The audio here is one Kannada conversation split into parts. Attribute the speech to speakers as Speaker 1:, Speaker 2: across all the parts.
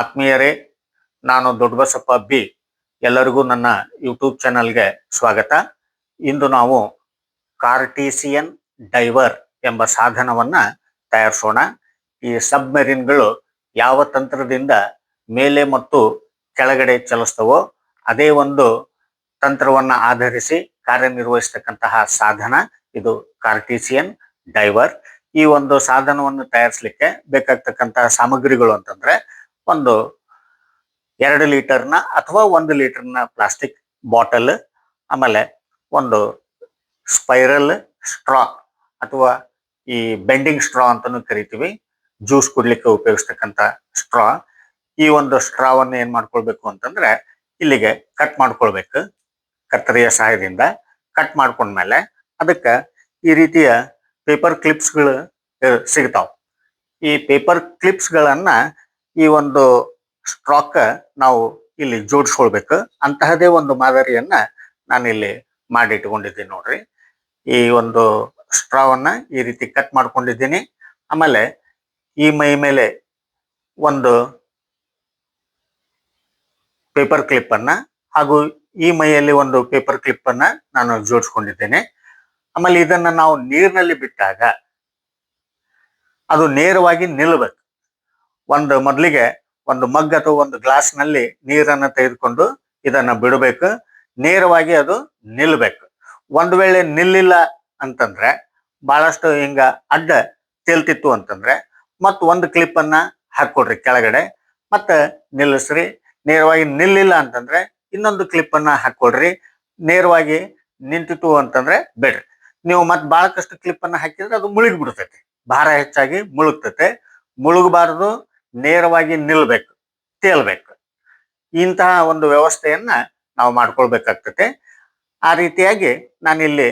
Speaker 1: ಆತ್ಮೀಯರೇ, ನಾನು ದೊಡ್ಡಬಸಪ್ಪ ಬಿ. ಎಲ್ಲರಿಗೂ ನನ್ನ ಯೂಟ್ಯೂಬ್ ಚಾನಲ್ಗೆ ಸ್ವಾಗತ. ಇಂದು ನಾವು ಕಾರ್ಟೀಸಿಯನ್ ಡೈವರ್ ಎಂಬ ಸಾಧನವನ್ನ ತಯಾರಿಸೋಣ. ಈ ಸಬ್ಮೆರಿನ್ಗಳು ಯಾವ ತಂತ್ರದಿಂದ ಮೇಲೆ ಮತ್ತು ಕೆಳಗಡೆ ಚಲಿಸ್ತವೋ ಅದೇ ಒಂದು ತಂತ್ರವನ್ನ ಆಧರಿಸಿ ಕಾರ್ಯನಿರ್ವಹಿಸತಕ್ಕಂತಹ ಸಾಧನ. ಇದು ಕಾರ್ಟೀಸಿಯನ್ ಡೈವರ್. ಈ ಒಂದು ಸಾಧನವನ್ನು ತಯಾರಿಸಲಿಕ್ಕೆ ಬೇಕಾಗ್ತಕ್ಕಂತಹ ಸಾಮಗ್ರಿಗಳು ಅಂತಂದ್ರೆ ಒಂದು ಎರಡು ಲೀಟರ್ನ ಅಥವಾ ಒಂದು ಲೀಟರ್ನ ಪ್ಲಾಸ್ಟಿಕ್ ಬಾಟಲ್, ಆಮೇಲೆ ಒಂದು ಸ್ಪೈರಲ್ ಸ್ಟ್ರಾ ಅಥವಾ ಈ ಬೆಂಡಿಂಗ್ ಸ್ಟ್ರಾ ಅಂತಾನು ಕರಿತೀವಿ. ಜ್ಯೂಸ್ ಕುಡ್ಲಿಕ್ಕೆ ಉಪಯೋಗಿಸ್ತಕ್ಕಂಥ ಸ್ಟ್ರಾ. ಈ ಒಂದು ಸ್ಟ್ರಾವನ್ನು ಏನ್ ಮಾಡ್ಕೊಳ್ಬೇಕು ಅಂತಂದ್ರೆ ಇಲ್ಲಿಗೆ ಕಟ್ ಮಾಡ್ಕೊಳ್ಬೇಕು. ಕತ್ತರಿಯ ಸಹಾಯದಿಂದ ಕಟ್ ಮಾಡ್ಕೊಂಡ್ಮೇಲೆ ಅದಕ್ಕೆ ಈ ರೀತಿಯ ಪೇಪರ್ ಕ್ಲಿಪ್ಸ್ಗಳು ಸಿಗ್ತಾವ. ಈ ಪೇಪರ್ ಕ್ಲಿಪ್ಸ್ಗಳನ್ನ ಈ ಒಂದು ಸ್ಟ್ರಾಕ್ ನಾವು ಇಲ್ಲಿ ಜೋಡಿಸ್ಕೊಳ್ಬೇಕು. ಅಂತಹದೇ ಒಂದು ಮಾದರಿಯನ್ನ ನಾನು ಇಲ್ಲಿ ಮಾಡಿಟ್ಕೊಂಡಿದ್ದೀನಿ ನೋಡ್ರಿ. ಈ ಒಂದು ಸ್ಟ್ರಾವನ್ನ ಈ ರೀತಿ ಕಟ್ ಮಾಡ್ಕೊಂಡಿದ್ದೀನಿ. ಆಮೇಲೆ ಈ ಮೈ ಮೇಲೆ ಒಂದು ಪೇಪರ್ ಕ್ಲಿಪ್ ಅನ್ನ ಹಾಗೂ ಈ ಮೈಯಲ್ಲಿ ಒಂದು ಪೇಪರ್ ಕ್ಲಿಪ್ ಅನ್ನ ನಾನು ಜೋಡಿಸ್ಕೊಂಡಿದ್ದೇನೆ. ಆಮೇಲೆ ಇದನ್ನ ನಾವು ನೀರಿನಲ್ಲಿ ಬಿಟ್ಟಾಗ ಅದು ನೇರವಾಗಿ ನಿಲ್ಲಬೇಕು ಒಂದು ಮೊದಲಿಗೆ ಒಂದು ಮಗ್ ಅಥವಾ ಒಂದು ಗ್ಲಾಸ್ನಲ್ಲಿ ನೀರನ್ನ ತೆಗೆದುಕೊಂಡು ಇದನ್ನ ಬಿಡಬೇಕು. ನೇರವಾಗಿ ಅದು ನಿಲ್ಬೇಕು. ಒಂದು ವೇಳೆ ನಿಲ್ಲಿಲ್ಲ ಅಂತಂದ್ರೆ ಬಹಳಷ್ಟು ಹಿಂಗ ಅಡ್ಡ ತೇಲ್ತಿತ್ತು ಅಂತಂದ್ರೆ ಮತ್ ಒಂದು ಕ್ಲಿಪ್ ಅನ್ನ ಹಾಕೊಡ್ರಿ ಕೆಳಗಡೆ. ಮತ್ತ ನಿಲ್ಲಿಸ್ರಿ. ನೇರವಾಗಿ ನಿಲ್ಲಿಲ್ಲ ಅಂತಂದ್ರೆ ಇನ್ನೊಂದು ಕ್ಲಿಪ್ ಅನ್ನ ನೇರವಾಗಿ ನಿಂತಿತ್ತು ಅಂತಂದ್ರೆ ಬೇಡ್ರಿ. ನೀವು ಮತ್ ಬಹಳಷ್ಟು ಕ್ಲಿಪ್ ಅನ್ನ ಹಾಕಿದ್ರೆ ಅದು ಮುಳುಗಿ ಬಿಡ್ತೈತಿ ಭಾರ ಹೆಚ್ಚಾಗಿ ಮುಳುಗ್ತೈತೆ. ಮುಳುಗಬಾರದು. ನೇರವಾಗಿ ನಿಲ್ಬೇಕು, ತೇಲ್ಬೇಕು. ಇಂತಹ ಒಂದು ವ್ಯವಸ್ಥೆಯನ್ನ ನಾವು ಮಾಡ್ಕೊಳ್ಬೇಕಾಗ್ತತೆ. ಆ ರೀತಿಯಾಗಿ ನಾನಿಲ್ಲಿ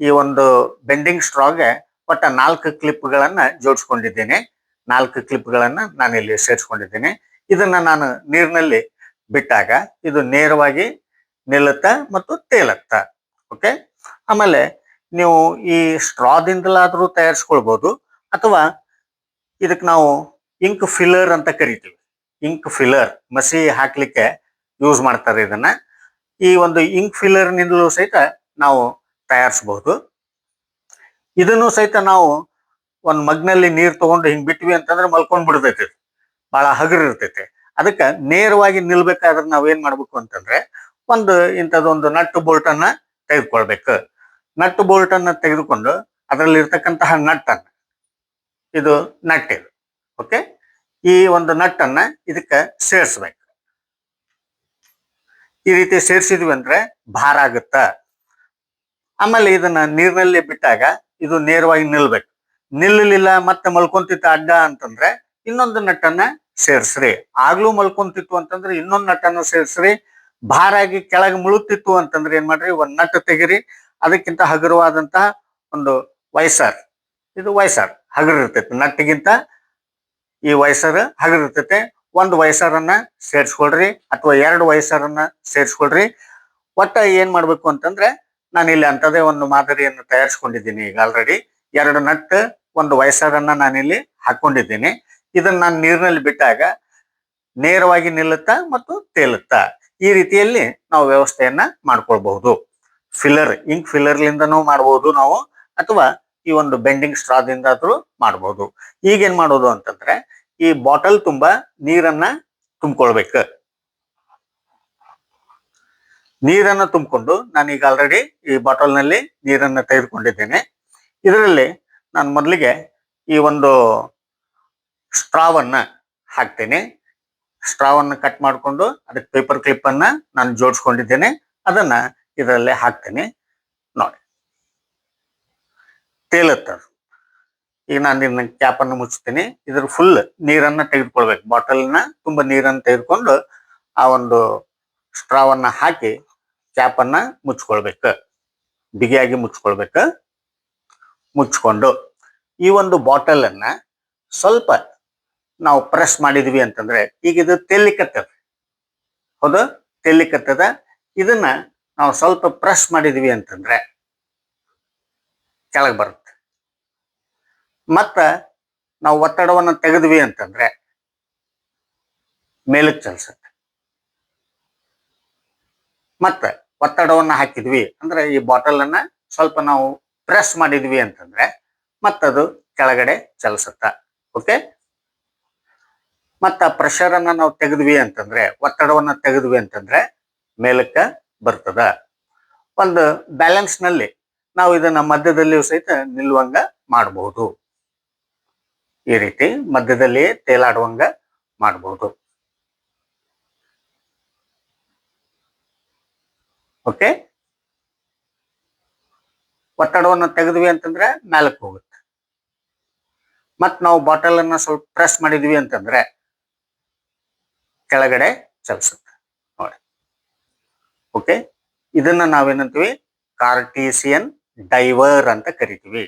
Speaker 1: ಈ ಒಂದು ಬೆಂಡಿಂಗ್ ಸ್ಟ್ರಾಗೆ ಒಟ್ಟ ನಾಲ್ಕು ಕ್ಲಿಪ್ಗಳನ್ನ ಜೋಡಿಸ್ಕೊಂಡಿದ್ದೇನೆ. ನಾಲ್ಕು ಕ್ಲಿಪ್ಗಳನ್ನ ನಾನಿಲ್ಲಿ ಸೇರಿಸ್ಕೊಂಡಿದ್ದೇನೆ. ಇದನ್ನ ನಾನು ನೀರಿನಲ್ಲಿ ಬಿಟ್ಟಾಗ ಇದು ನೇರವಾಗಿ ನಿಲ್ಲುತ್ತ ಮತ್ತು ತೇಲತ್ತ, ಓಕೆ? ಆಮೇಲೆ ನೀವು ಈ ಸ್ಟ್ರಾದಿಂದಲಾದ್ರೂ ತಯಾರಿಸ್ಕೊಳ್ಬಹುದು ಅಥವಾ ಇದಕ್ಕೆ ನಾವು ಇಂಕ್ ಫಿಲ್ಲರ್ ಅಂತ ಕರಿತೀವಿ. ಇಂಕ್ ಫಿಲ್ಲರ್ ಮಸಿ ಹಾಕ್ಲಿಕ್ಕೆ ಯೂಸ್ ಮಾಡ್ತಾರೆ ಇದನ್ನ. ಈ ಒಂದು ಇಂಕ್ ಫಿಲ್ಲರ್ ನಿಂದಲೂ ಸಹಿತ ನಾವು ತಯಾರಿಸಬಹುದು ಇದನ್ನು ಸಹಿತ ನಾವು ಒಂದ್ ಮಗ್ನಲ್ಲಿ ನೀರ್ ತಗೊಂಡು ಹಿಂಗ್ ಬಿಟ್ವಿ ಅಂತಂದ್ರೆ ಮಲ್ಕೊಂಡ್ ಬಿಡ್ತೈತಿ ಬಹಳ ಹಗರ್ ಇರ್ತೈತಿ. ಅದಕ್ಕೆ ನೇರವಾಗಿ ನಿಲ್ಬೇಕಾದ್ರೆ ನಾವ್ ಏನ್ ಮಾಡ್ಬೇಕು ಅಂತಂದ್ರೆ ಒಂದು ಇಂಥದ್ದೊಂದು ನಟ್ ಬೋಲ್ಟ್ ಅನ್ನ ತೆಗೆದುಕೊಳ್ಬೇಕು. ನಟ್ ಬೋಲ್ಟ್ ಅನ್ನ ತೆಗೆದುಕೊಂಡು ಅದರಲ್ಲಿ ಇರ್ತಕ್ಕಂತಹ ನಟ್ ಇದು ನಟ್ ಇದು. ಓಕೆ ಈ ಒಂದು ನಟ್ ಅನ್ನ ಇದಕ್ಕೆ ಸೇರಿಸ್ಬೇಕು. ಈ ರೀತಿ ಸೇರಿಸಿದ್ವಿ ಅಂದ್ರೆ ಭಾರ ಆಗುತ್ತ? ಆಮೇಲೆ ಇದನ್ನ ನೀರಿನಲ್ಲಿ ಬಿಟ್ಟಾಗ ಇದು ನೇರವಾಗಿ ನಿಲ್ಬೇಕು. ನಿಲ್ಲಲಿಲ್ಲ, ಮತ್ತೆ ಮಲ್ಕೊಂತಿತ್ತು ಅಡ್ಡ ಅಂತಂದ್ರೆ ಇನ್ನೊಂದು ನಟ್ಟನ್ನ ಸೇರಿಸ್ರಿ. ಆಗ್ಲೂ ಮಲ್ಕೊಂತಿತ್ತು ಅಂತಂದ್ರೆ ಇನ್ನೊಂದು ನಟ್ಟನ್ನು ಸೇರಿಸ್ರಿ. ಭಾರ ಆಗಿ ಕೆಳಗೆ ಮುಳುತ್ತಿತ್ತು ಅಂತಂದ್ರೆ ಏನ್ ಮಾಡ್ರಿ? ಒಂದ್ ನಟ್ ತೆಗಿರಿ. ಅದಕ್ಕಿಂತ ಹಗುರವಾದಂತಹ ಒಂದು ವೈಸರ್. ಇದು ವೈಸರ್. ಹಗುರ ಇರ್ತೈತಿ. ನಟ್ಟಿಗಿಂತ ಈ ವಯಸ್ಸರ್ ಹಗರಿರ್ತೈತೆ ಒಂದು ವಯಸ್ಸರನ್ನ ಸೇರಿಸ್ಕೊಳ್ರಿ ಅಥವಾ ಎರಡು ವಯಸ್ಸರನ್ನ ಸೇರಿಸ್ಕೊಳ್ರಿ. ಒಟ್ಟ ಏನ್ ಮಾಡ್ಬೇಕು ಅಂತಂದ್ರೆ ನಾನು ಇಲ್ಲಿ ಅಂತದೇ ಒಂದು ಮಾದರಿಯನ್ನು ತಯಾರಿಸ್ಕೊಂಡಿದ್ದೀನಿ ಈಗ ಆಲ್ರೆಡಿ ಎರಡು ನಟ್, ಒಂದು ವಯಸ್ಸರನ್ನ ನಾನಿಲ್ಲಿ ಹಾಕೊಂಡಿದ್ದೀನಿ. ಇದನ್ನ ನಾನು ನೀರಿನಲ್ಲಿ ಬಿಟ್ಟಾಗ ನೇರವಾಗಿ ನಿಲ್ಲುತ್ತಾ ಮತ್ತು ತೇಲುತ್ತಾ ಈ ರೀತಿಯಲ್ಲಿ ನಾವು ವ್ಯವಸ್ಥೆಯನ್ನ ಮಾಡ್ಕೊಳ್ಬಹುದು. ಫಿಲ್ಲರ್ ಇಂಕ್ ಫಿಲ್ಲರ್ಲಿಂದನೂ ಮಾಡಬಹುದು ನಾವು ಅಥವಾ ಈ ಒಂದು ಬೆಂಡಿಂಗ್ ಸ್ಟ್ರಾದಿಂದಾದ್ರೂ ಮಾಡಬಹುದು ಈಗೇನ್ ಮಾಡೋದು ಅಂತಂದ್ರೆ ಈ ಬಾಟಲ್ ತುಂಬಾ ನೀರನ್ನ ತುಂಬಿಕೊಳ್ಬೇಕು. ನೀರನ್ನ ತುಂಬಿಕೊಂಡು ನಾನೀಗ ಆಲ್ರೆಡಿ ಈ ಬಾಟಲ್ನಲ್ಲಿ ನೀರನ್ನ ತೆಗೆದುಕೊಂಡಿದ್ದೇನೆ. ಇದರಲ್ಲಿ ನಾನು ಮೊದಲಿಗೆ ಈ ಒಂದು ಸ್ಟ್ರಾವನ್ನ ಹಾಕ್ತೇನೆ. ಸ್ಟ್ರಾವನ್ನ ಕಟ್ ಮಾಡಿಕೊಂಡು ಅದಕ್ಕೆ ಪೇಪರ್ ಕ್ಲಿಪ್ ಅನ್ನ ನಾನು ಜೋಡಿಸ್ಕೊಂಡಿದ್ದೇನೆ. ಅದನ್ನ ಇದರಲ್ಲೇ ಹಾಕ್ತೇನೆ. ನೋಡಿ. ತೇಲುತ್ತೆ ಈಗ ನಾನು ಇದನ್ನ ಕ್ಯಾಪ್ ಅನ್ನು ಮುಚ್ಚುತ್ತೇನೆ. ಇದ್ರ ಫುಲ್ ನೀರನ್ನ ತೆಗೆದುಕೊಳ್ಬೇಕು. ಬಾಟಲ್ನ ತುಂಬಾ ನೀರನ್ನು ತೆಗೆದುಕೊಂಡು ಆ ಒಂದು ಸ್ಟ್ರಾವನ್ನ ಹಾಕಿ ಕ್ಯಾಪ್ ಅನ್ನ ಮುಚ್ಕೊಳ್ಬೇಕು. ಬಿಗಿಯಾಗಿ ಮುಚ್ಕೊಳ್ಬೇಕು. ಮುಚ್ಕೊಂಡು ಈ ಒಂದು ಬಾಟಲ್ ಅನ್ನ ಸ್ವಲ್ಪ ನಾವು ಪ್ರೆಸ್ ಮಾಡಿದ್ವಿ ಅಂತಂದ್ರೆ ಈಗ ಇದು ತೆಲ್ಲಿಕತ್ತದ ಹೌದು? ತೆಲ್ಲಿಕತ್ತದ ಇದನ್ನ ನಾವು ಸ್ವಲ್ಪ ಪ್ರೆಸ್ ಮಾಡಿದ್ವಿ ಅಂತಂದ್ರೆ ಕೆಳಗೆ ಬರುತ್ತೆ. ಮತ್ತ ನಾವು ಒತ್ತಡವನ್ನು ತೆಗೆದ್ವಿ ಅಂತಂದ್ರೆ ಮೇಲಕ್ಕೆ ಚಲಿಸುತ್ತೆ. ಮತ್ತ ಒತ್ತಡವನ್ನು ಹಾಕಿದ್ವಿ ಅಂದ್ರೆ ಈ ಬಾಟಲ್ ಅನ್ನ ಸ್ವಲ್ಪ ನಾವು ಪ್ರೆಸ್ ಮಾಡಿದ್ವಿ ಅಂತಂದ್ರೆ ಮತ್ತದು ಕೆಳಗಡೆ ಚಲಿಸುತ್ತ. ಓಕೆ ಮತ್ತ ಪ್ರೆಷರ್ ಅನ್ನ ನಾವು ತೆಗೆದ್ವಿ ಅಂತಂದ್ರೆ ಒತ್ತಡವನ್ನು ತೆಗೆದ್ವಿ ಅಂತಂದ್ರೆ ಮೇಲಕ್ಕೆ ಬರ್ತದ. ಒಂದು ಬ್ಯಾಲೆನ್ಸ್ನಲ್ಲಿ ನಾವು ಇದನ್ನ ಮಧ್ಯದಲ್ಲಿಯೂ ಸಹಿತ ನಿಲ್ಲುವಂಗ ಮಾಡಬಹುದು ಈ ರೀತಿ ಮಧ್ಯದಲ್ಲಿ ತೇಲಾಡುವಂಗ ಮಾಡಬಹುದು ಓಕೆ ಒತ್ತಡವನ್ನು ತೆಗೆದ್ವಿ ಅಂತಂದ್ರೆ ಮೇಲಕ್ಕೆ ಹೋಗುತ್ತೆ. ಮತ್ ನಾವು ಬಾಟಲ್ ಅನ್ನ ಸ್ವಲ್ಪ ಪ್ರೆಸ್ ಮಾಡಿದ್ವಿ ಅಂತಂದ್ರೆ ಕೆಳಗಡೆ ಚಲಿಸುತ್ತೆ. ನೋಡಿ. ಓಕೆ ಇದನ್ನ ನಾವೇನಂತೀವಿ? ಕಾರ್ಟೀಸಿಯನ್ ಡೈವರ್ ಅಂತ ಕರಿತೀವಿ.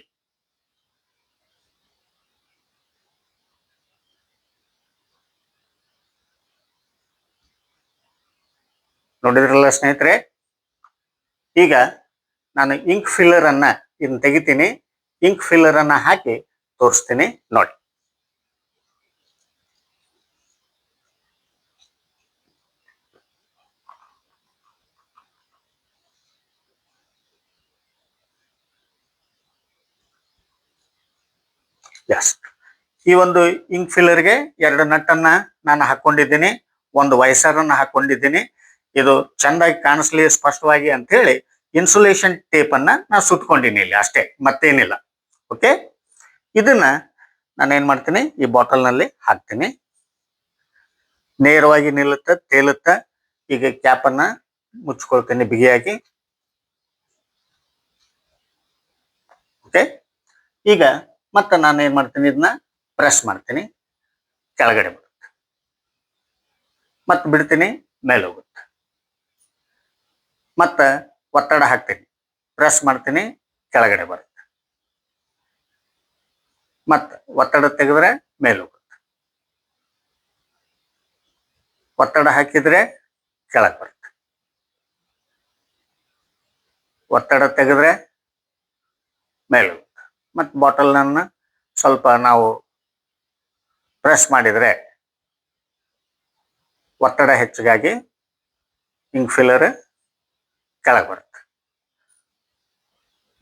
Speaker 1: ನೋಡಿದ್ರಲ್ಲ ಸ್ನೇಹಿತರೆ? ಈಗ ನಾನು ಇಂಕ್ ಫಿಲ್ಲರ್ ಅನ್ನ ಇದನ್ನ ತೆಗಿತೀನಿ. ಇಂಕ್ ಫಿಲ್ಲರ್ ಅನ್ನ ಹಾಕಿ ತೋರಿಸ್ತೀನಿ ನೋಡಿ. ಎಸ್ ಈ ಒಂದು ಇಂಕ್ ಫಿಲ್ಲರ್ಗೆ ಎರಡು ನಟ್ಟನ್ನ ನಾನು ಹಾಕೊಂಡಿದ್ದೀನಿ. ಒಂದು ವೈಸರ್ ಅನ್ನ ಹಾಕೊಂಡಿದ್ದೀನಿ. ಇದು ಚೆಂದಾಗಿ ಕಾಣಿಸ್ಲಿ ಸ್ಪಷ್ಟವಾಗಿ ಅಂತ ಹೇಳಿ ಇನ್ಸುಲೇಷನ್ ಟೇಪ್ ಅನ್ನ ನಾ ಸುತ್ಕೊಂಡಿನಿ ಇಲ್ಲಿ ಅಷ್ಟೇ, ಮತ್ತೇನಿಲ್ಲ. ಓಕೆ ಇದನ್ನ ನಾನು ಏನ್ ಮಾಡ್ತೀನಿ, ಈ ಬಾಟಲ್ನಲ್ಲಿ ಹಾಕ್ತೀನಿ. ನೇರವಾಗಿ ನಿಲ್ಲುತ್ತ, ತೇಲುತ್ತ, ಈಗ ಕ್ಯಾಪ್ ಅನ್ನ ಮುಚ್ಕೊಳ್ತೀನಿ ಬಿಗಿಯಾಗಿ. ಓಕೆ ಈಗ ಮತ್ತೆ ನಾನು ಏನ್ ಮಾಡ್ತೀನಿ, ಇದನ್ನ ಪ್ರೆಸ್ ಮಾಡ್ತೀನಿ. ಕೆಳಗಡೆ ಬರುತ್ತೆ. ಮತ್ತೆ ಬಿಡ್ತೀನಿ, ಮೇಲೆ ಹೋಗುತ್ತೆ. ಮತ್ತೆ ಒತ್ತಡ ಹಾಕ್ತೀನಿ. ಪ್ರೆಸ್ ಮಾಡ್ತೀನಿ, ಕೆಳಗಡೆ ಬರುತ್ತೆ. ಮತ್ತೆ ಒತ್ತಡ ತೆಗೆದ್ರೆ ಮೇಲೆ ಹೋಗುತ್ತೆ. ಒತ್ತಡ ಹಾಕಿದ್ರೆ ಕೆಳಗೆ ಬರುತ್ತೆ. ಒತ್ತಡ ತೆಗೆದ್ರೆ ಮೇಲೆ ಹೋಗುತ್ತೆ. ಮತ್ತು ಬಾಟಲ್ನನ್ನು ಸ್ವಲ್ಪ ನಾವು ಪ್ರೆಸ್ ಮಾಡಿದ್ರೆ ಒತ್ತಡ ಹೆಚ್ಚಿಗಾಗಿ ಇಂಕ್ ಫಿಲ್ಲರ್ ಕೆಳಗೆ ಬರುತ್ತೆ.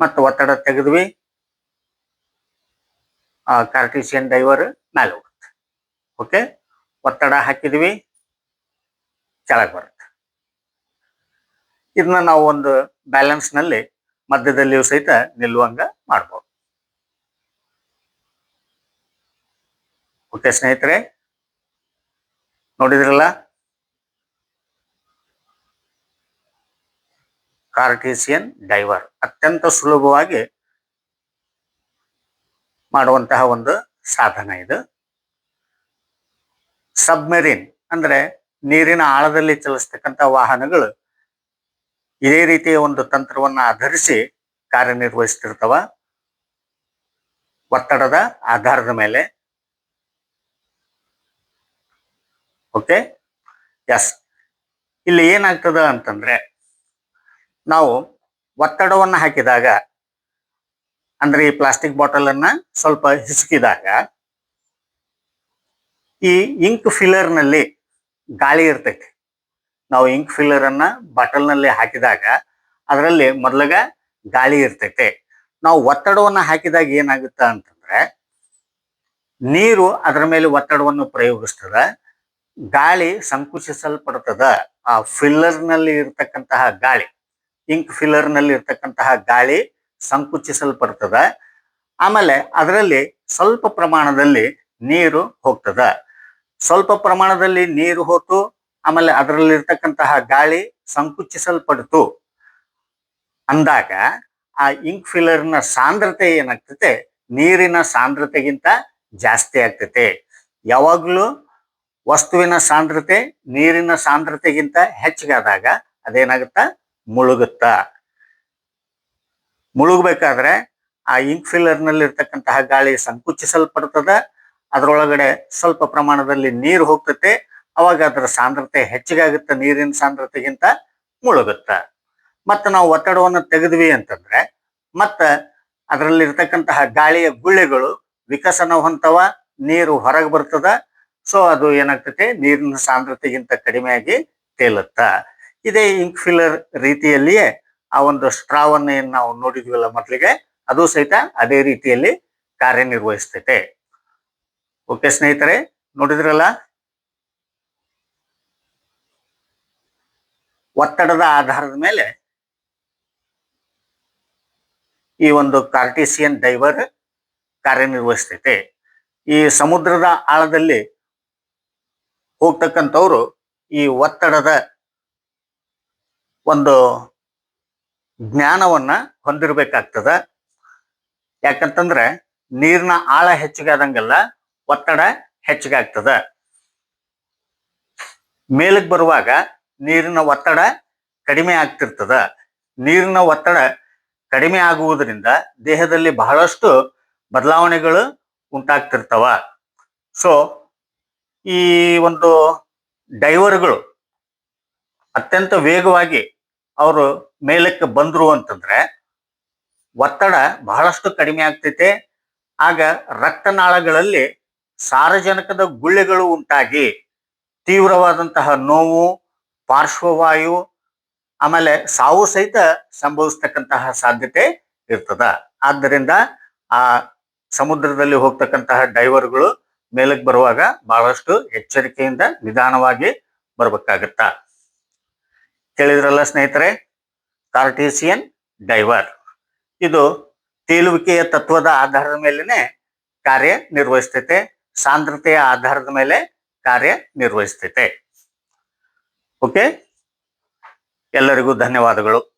Speaker 1: ಮತ್ತು ಒತ್ತಡ ತೆಗೆದ್ವಿ. ಕಾರ್ಟಿಸಿಯನ್ ಡೈವರ್ ಮೇಲೆ ಹೋಗುತ್ತೆ. ಓಕೆ ಒತ್ತಡ ಹಾಕಿದ್ವಿ. ಕೆಳಗೆ ಬರುತ್ತೆ. ಇದನ್ನ ನಾವು ಒಂದು ಬ್ಯಾಲೆನ್ಸ್ನಲ್ಲಿ ಮಧ್ಯದಲ್ಲಿಯೂ ಸಹಿತ ನಿಲ್ಲುವಂಗ ಮಾಡ್ಬೋದು. ಓಕೆ ಸ್ನೇಹಿತರೆ? ನೋಡಿದ್ರಲ್ಲ? ಕಾರ್ಟೀಸಿಯನ್ ಡೈವರ್ ಅತ್ಯಂತ ಸುಲಭವಾಗಿ ಮಾಡುವಂತಹ ಒಂದು ಸಾಧನ ಇದು. ಸಬ್ಮೆರಿನ್ ಅಂದ್ರೆ ನೀರಿನ ಆಳದಲ್ಲಿ ಚಲಿಸ್ತಕ್ಕಂಥ ವಾಹನಗಳು ಇದೇ ರೀತಿಯ ಒಂದು ತಂತ್ರವನ್ನ ಆಧರಿಸಿ ಕಾರ್ಯನಿರ್ವಹಿಸ್ತಿರ್ತವ. ಒತ್ತಡದ ಆಧಾರದ ಮೇಲೆ. ಓಕೆ ಎಸ್ ಇಲ್ಲಿ ಏನಾಗ್ತದ ಅಂತಂದ್ರೆ ನಾವು ಒತ್ತಡವನ್ನು ಹಾಕಿದಾಗ, ಅಂದ್ರೆ ಈ ಪ್ಲಾಸ್ಟಿಕ್ ಬಾಟಲ್ ಅನ್ನ ಸ್ವಲ್ಪ ಹಿಸುಕಿದಾಗ, ಈ ಇಂಕ್ ಫಿಲ್ಲರ್ನಲ್ಲಿ ಗಾಳಿ ಇರ್ತೈತಿ. ನಾವು ಇಂಕ್ ಫಿಲ್ಲರ್ ಅನ್ನ ಬಾಟಲ್ನಲ್ಲಿ ಹಾಕಿದಾಗ, ಅದರಲ್ಲಿ ಮೊದಲಾಗ ಗಾಳಿ ಇರ್ತೈತೆ. ನಾವು ಒತ್ತಡವನ್ನು ಹಾಕಿದಾಗ ಏನಾಗುತ್ತ ಅಂತಂದ್ರೆ, ನೀರು ಅದರ ಮೇಲೆ ಒತ್ತಡವನ್ನು ಪ್ರಯೋಗಿಸ್ತದ, ಗಾಳಿ ಸಂಕುಚಿಸಲ್ಪಡ್ತದ ಆ ಫಿಲ್ಲರ್ನಲ್ಲಿ ಇರ್ತಕ್ಕಂತಹ ಗಾಳಿ. ಇಂಕ್ ಫಿಲ್ಲರ್ನಲ್ಲಿ ಇರ್ತಕ್ಕಂತಹ ಗಾಳಿ ಸಂಕುಚಿಸಲ್ಪಡ್ತದ. ಆಮೇಲೆ ಅದರಲ್ಲಿ ಸ್ವಲ್ಪ ಪ್ರಮಾಣದಲ್ಲಿ ನೀರು ಹೋಗ್ತದ. ಸ್ವಲ್ಪ ಪ್ರಮಾಣದಲ್ಲಿ ನೀರು ಹೋತು, ಆಮೇಲೆ ಅದರಲ್ಲಿರ್ತಕ್ಕಂತಹ ಗಾಳಿ ಸಂಕುಚಿಸಲ್ಪಡ್ತು. ಅಂದಾಗ ಆ ಇಂಕ್ ಫಿಲ್ಲರ್ನ ಸಾಂದ್ರತೆ ಏನಾಗ್ತತೆ ನೀರಿನ ಸಾಂದ್ರತೆಗಿಂತ ಜಾಸ್ತಿ ಆಗ್ತತೆ ಯಾವಾಗ್ಲೂ ವಸ್ತುವಿನ ಸಾಂದ್ರತೆ ನೀರಿನ ಸಾಂದ್ರತೆಗಿಂತ ಹೆಚ್ಚಿಗಾದಾಗ ಅದೇನಾಗುತ್ತ? ಮುಳುಗುತ್ತ? ಮುಳುಗಬೇಕಾದ್ರೆ ಆ ಇಂಕ್ ಫಿಲ್ಲರ್ನಲ್ಲಿ ಇರ್ತಕ್ಕಂತಹ ಗಾಳಿ ಸಂಕುಚಿಸಲ್ಪಡ್ತದ. ಅದರೊಳಗಡೆ ಸ್ವಲ್ಪ ಪ್ರಮಾಣದಲ್ಲಿ ನೀರು ಹೋಗ್ತತೆ. ಅವಾಗ ಅದರ ಸಾಂದ್ರತೆ ಹೆಚ್ಚಿಗಾಗುತ್ತೆ, ನೀರಿನ ಸಾಂದ್ರತೆಗಿಂತ ಮುಳುಗುತ್ತ? ಮತ್ತೆ ನಾವು ಒತ್ತಡವನ್ನು ತೆಗೆದ್ವಿ ಅಂತಂದ್ರೆ, ಮತ್ತ ಅದರಲ್ಲಿರ್ತಕ್ಕಂತಹ ಗಾಳಿಯ ಗುಳ್ಳೆಗಳು ವಿಕಸನ ಹೊಂತವ, ನೀರು ಹೊರಗೆ ಬರ್ತದ. ಸೊ ಅದು ಏನಾಗ್ತತೆ? ನೀರಿನ ಸಾಂದ್ರತೆಗಿಂತ ಕಡಿಮೆಯಾಗಿ ತೇಲುತ್ತ? ಇದೇ ಇಂಕ್ ಫಿಲ್ಲರ್ ರೀತಿಯಲ್ಲಿಯೇ ಆ ಒಂದು ಸ್ಟ್ರಾವನ್ನ ಏನ್ ನಾವು ನೋಡಿದ್ವಲ್ಲ ಮೊದಲಿಗೆ, ಅದು ಸಹಿತ ಅದೇ ರೀತಿಯಲ್ಲಿ ಕಾರ್ಯನಿರ್ವಹಿಸ್ತೈತೆ. ಓಕೆ ಸ್ನೇಹಿತರೆ, ನೋಡಿದ್ರಲ್ಲ? ಒತ್ತಡದ ಆಧಾರದ ಮೇಲೆ ಈ ಒಂದು ಕಾರ್ಟಿಸಿಯನ್ ಡೈವರ್ ಕಾರ್ಯನಿರ್ವಹಿಸ್ತೈತೆ. ಈ ಸಮುದ್ರದ ಆಳದಲ್ಲಿ ಹೋಗ್ತಕ್ಕಂಥವ್ರು ಈ ಒತ್ತಡದ ಒಂದು ಜ್ಞಾನವನ್ನ ಹೊಂದಿರಬೇಕಾಗ್ತದ. ಯಾಕಂತಂದ್ರೆ ನೀರಿನ ಆಳ ಹೆಚ್ಚಿಗಾದಂಗೆಲ್ಲ ಒತ್ತಡ ಹೆಚ್ಚಿಗೆ ಆಗ್ತದ. ಮೇಲಕ್ಕೆ ಬರುವಾಗ ನೀರಿನ ಒತ್ತಡ ಕಡಿಮೆ ಆಗ್ತಿರ್ತದ. ನೀರಿನ ಒತ್ತಡ ಕಡಿಮೆ ಆಗುವುದರಿಂದ ದೇಹದಲ್ಲಿ ಬಹಳಷ್ಟು ಬದಲಾವಣೆಗಳು ಉಂಟಾಗ್ತಿರ್ತವ. ಸೊ ಈ ಒಂದು ಡೈವರ್ಗಳು ಅತ್ಯಂತ ವೇಗವಾಗಿ ಅವರು ಮೇಲಕ್ಕೆ ಬಂದ್ರು ಅಂತಂದ್ರೆ ಒತ್ತಡ ಬಹಳಷ್ಟು ಕಡಿಮೆ ಆಗ್ತೈತೆ. ಆಗ ರಕ್ತನಾಳಗಳಲ್ಲಿ ಸಾರಜನಕದ ಗುಳ್ಳೆಗಳು ಉಂಟಾಗಿ ತೀವ್ರವಾದಂತಹ ನೋವು, ಪಾರ್ಶ್ವವಾಯು, ಆಮೇಲೆ ಸಾವು ಸಹಿತ ಸಂಭವಿಸ್ತಕ್ಕಂತಹ ಸಾಧ್ಯತೆ ಇರ್ತದ. ಆದ್ದರಿಂದ ಆ ಸಮುದ್ರದಲ್ಲಿ ಹೋಗ್ತಕ್ಕಂತಹ ಡೈವರ್ಗಳು ಮೇಲಕ್ಕೆ ಬರುವಾಗ ಬಹಳಷ್ಟು ಎಚ್ಚರಿಕೆಯಿಂದ ನಿಧಾನವಾಗಿ ಬರ್ಬೇಕಾಗತ್ತ. ಕೇಳಿದ್ರಲ್ಲ ಸ್ನೇಹಿತರೆ ಕಾರ್ಟೀಸಿಯನ್ ಡೈವರ್ ಇದು ತೇಲುವಿಕೆಯ ತತ್ವದ ಆಧಾರದ ಮೇಲೆನೆ ಕಾರ್ಯ ನಿರ್ವಹಿಸ್ತೈತೆ. ಸಾಂದ್ರತೆಯ ಆಧಾರದ ಮೇಲೆ ಕಾರ್ಯ ನಿರ್ವಹಿಸ್ತೈತೆ. ಓಕೆ ಎಲ್ಲರಿಗೂ ಧನ್ಯವಾದಗಳು.